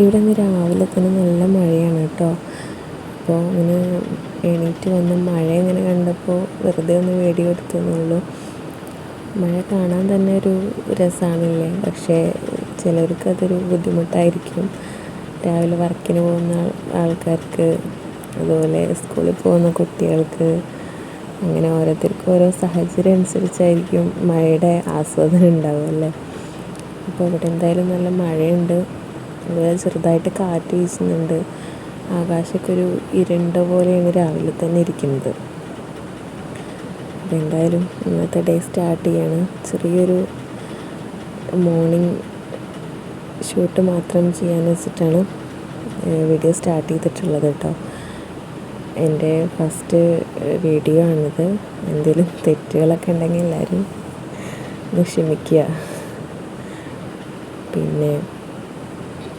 ഇവിടെ നിന്ന് രാവിലെ തന്നെ നല്ല മഴയാണ് കേട്ടോ. അപ്പോൾ ഇങ്ങനെ എണീറ്റ് വന്ന് മഴ ഇങ്ങനെ കണ്ടപ്പോൾ വെറുതെ ഒന്ന് വീഡിയോ എടുത്തെന്നുള്ളൂ. മഴ കാണാൻ തന്നെ ഒരു രസമാണല്ലേ പക്ഷേ ചിലർക്ക് അതൊരു ബുദ്ധിമുട്ടായിരിക്കും. രാവിലെ വർക്കിന് പോകുന്ന ആൾക്കാർക്ക് അതുപോലെ സ്കൂളിൽ പോകുന്ന കുട്ടികൾക്ക് അങ്ങനെ ഓരോരുത്തർക്കും ഓരോ സാഹചര്യം അനുസരിച്ചായിരിക്കും മഴയുടെ ആസ്വാദനം ഉണ്ടാവുക അല്ലേ? അപ്പോൾ ഇവിടെ എന്തായാലും നല്ല മഴയുണ്ട്. അതുപോലെ ചെറുതായിട്ട് കാറ്റ് വീശുന്നുണ്ട്. ആകാശമൊക്കെ ഒരു ഇരുണ്ട പോലെയാണ് രാവിലെ തന്നെ ഇരിക്കുന്നത്. എന്തായാലും ഇന്നത്തെ ഡേ സ്റ്റാർട്ട് ചെയ്യാണ്. ചെറിയൊരു മോർണിംഗ് ഷൂട്ട് മാത്രം ചെയ്യാൻ വെച്ചിട്ടാണ് വീഡിയോ സ്റ്റാർട്ട് ചെയ്തിട്ടുള്ളത് കേട്ടോ. എന്റെ ഫസ്റ്റ് വീഡിയോ ആണിത്. എന്തെങ്കിലും തെറ്റുകളൊക്കെ ഉണ്ടെങ്കിൽ എല്ലാവരും ഒന്ന് ക്ഷമിക്കുക പിന്നെ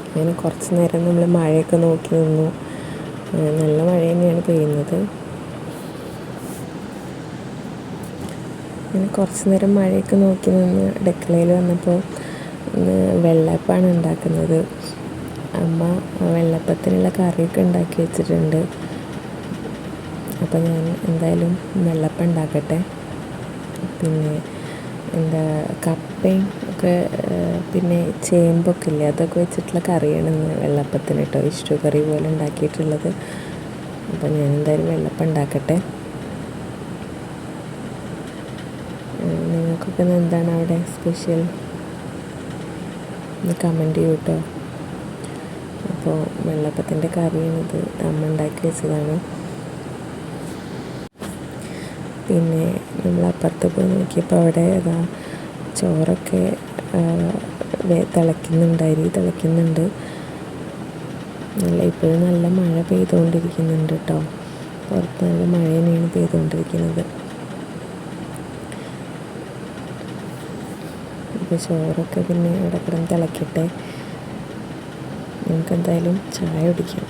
അങ്ങനെ കുറച്ച് നേരം നമ്മൾ മഴയൊക്കെ നോക്കി നിന്നു. നല്ല മഴ തന്നെയാണ് പെയ്യുന്നത്. അങ്ങനെ കുറച്ച് നേരം മഴയൊക്കെ നോക്കി നിന്ന് അടുക്കളയിൽ വന്നപ്പോൾ വെള്ളയപ്പമാണ് ഉണ്ടാക്കുന്നത്. അമ്മ വെള്ളപ്പത്തിനുള്ള കറിയൊക്കെ ഉണ്ടാക്കി വെച്ചിട്ടുണ്ട്. അപ്പോൾ ഞാൻ എന്തായാലും വെള്ളപ്പം ഉണ്ടാക്കട്ടെ. പിന്നെ എന്താ കപ്പയും ഒക്കെ പിന്നെ ചേമ്പൊക്കെ ഇല്ലേ അതൊക്കെ വെച്ചിട്ടുള്ള കറിയാണ് ഇന്ന് വെള്ളപ്പത്തിന് കേട്ടോ ഇഷ്ടു കറി പോലെ ഉണ്ടാക്കിയിട്ടുള്ളത്. അപ്പോൾ ഞാൻ എന്തായാലും വെള്ളപ്പം ഉണ്ടാക്കട്ടെ. നിങ്ങൾക്കൊക്കെ എന്താണ് അവിടെ സ്പെഷ്യൽ ഒന്ന് കമന്റ് ചെയ്യൂ കേട്ടോ അപ്പോൾ വെള്ളപ്പത്തിന്റെ കറിയാണിത്. അമ്മ ഉണ്ടാക്കി വെച്ചതാണ്. പിന്നെ നമ്മൾ അപ്പുറത്ത് പോയി നോക്കിയപ്പോൾ അവിടെ ഏതാ ചോറൊക്കെ തിളയ്ക്കുന്നുണ്ട് അരി തിളയ്ക്കുന്നുണ്ട്. നല്ല ഇപ്പോഴും നല്ല മഴ പെയ്തുകൊണ്ടിരിക്കുന്നുണ്ട് കേട്ടോ പുറത്ത് നല്ല മഴ തന്നെയാണ് പെയ്തുകൊണ്ടിരിക്കുന്നത്. അപ്പോൾ ചോറൊക്കെ പിന്നെ അവിടെ കിടന്ന് തിളയ്ക്കട്ടെ നമുക്കെന്തായാലും ചായ കുടിക്കാം.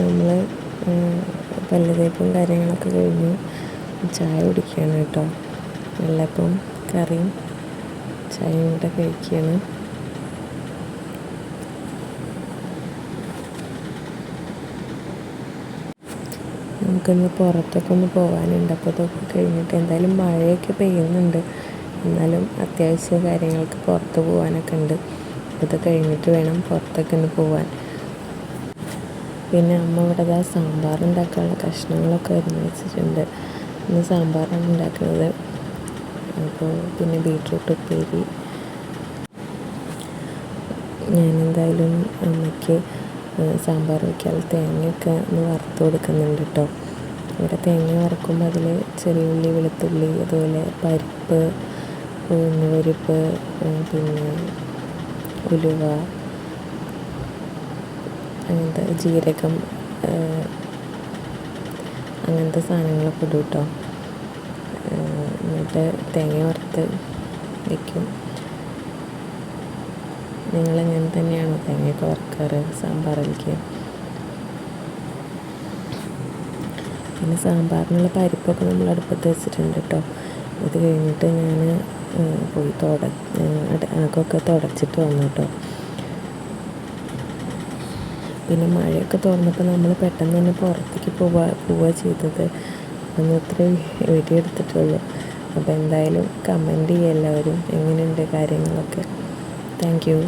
നമ്മൾ പല്ല് തേപ്പും കാര്യങ്ങളൊക്കെ കഴിഞ്ഞു. ചായ കുടിക്കുകയാണ് കേട്ടോ. വെള്ളപ്പം കറിയും ചായയും കൂടെ കഴിക്കുകയാണ്. നമുക്കൊന്ന് പുറത്തൊക്കെ ഒന്ന് പോകാനുണ്ട് അപ്പോൾ അതൊക്കെ കഴിഞ്ഞിട്ട് എന്തായാലും മഴയൊക്കെ പെയ്യുന്നുണ്ട്. എന്നാലും അത്യാവശ്യ കാര്യങ്ങൾക്ക് പുറത്ത് പോകാനൊക്കെ ഉണ്ട്. ഇത് കഴിഞ്ഞിട്ട് വേണം പുറത്തൊക്കെ ഒന്ന് പോകാൻ പിന്നെ അമ്മ ഇവിടെ ദാ സാമ്പാർ ഉണ്ടാക്കാനുള്ള കഷ്ണങ്ങളൊക്കെ അരിഞ്ഞ് വെച്ചിട്ടുണ്ട്. ഇന്ന് സാമ്പാറാണ് ഉണ്ടാക്കുന്നത്. അപ്പോൾ പിന്നെ ബീട്രൂട്ട് ഉപ്പേരി. ഞാൻ എന്തായാലും അമ്മയ്ക്ക് സാമ്പാർ വയ്ക്കാൻ തേങ്ങയൊക്കെ ഒന്ന് വറുത്ത് കൊടുക്കുന്നുണ്ട് കേട്ടോ ഇവിടെ തേങ്ങ വറക്കുമ്പോൾ അതിൽ ചെറിയ ഉള്ളി വെളുത്തുള്ളി അതുപോലെ പരിപ്പ് ഉഴുന്നുപരിപ്പ് പിന്നെ ഉലുവ അങ്ങനത്തെ ജീരകം അങ്ങനത്തെ സാധനങ്ങളൊക്കെ ഇടും കേട്ടോ എന്നിട്ട് തേങ്ങ വറുത്ത് വയ്ക്കും നിങ്ങളെങ്ങനെ തന്നെയാണോ തേങ്ങയൊക്കെ വറുക്കാറ്? സാമ്പാറിലേക്ക് പിന്നെ സാമ്പാറിനുള്ള പരിപ്പൊക്കെ നമ്മൾ അടുപ്പത്ത് വെച്ചിട്ടുണ്ട് കേട്ടോ ഇത് കഴിഞ്ഞിട്ട് ഞാൻ പോയി തുട അകമൊക്കെ തുടച്ചിട്ട് വന്നു കേട്ടോ പിന്നെ മഴയൊക്കെ തുറന്നപ്പോൾ നമ്മൾ പെട്ടെന്ന് തന്നെ പുറത്തേക്ക് പോവാ പോവുക ചെയ്തത്. അന്ന് അത്രേ വീഡിയോ എടുത്തിട്ടുള്ളൂ. അപ്പോൾ എന്തായാലും കമന്റ് ചെയ്യുക എല്ലാവരും. എങ്ങനെയുണ്ട് കാര്യങ്ങളൊക്കെ? Thank you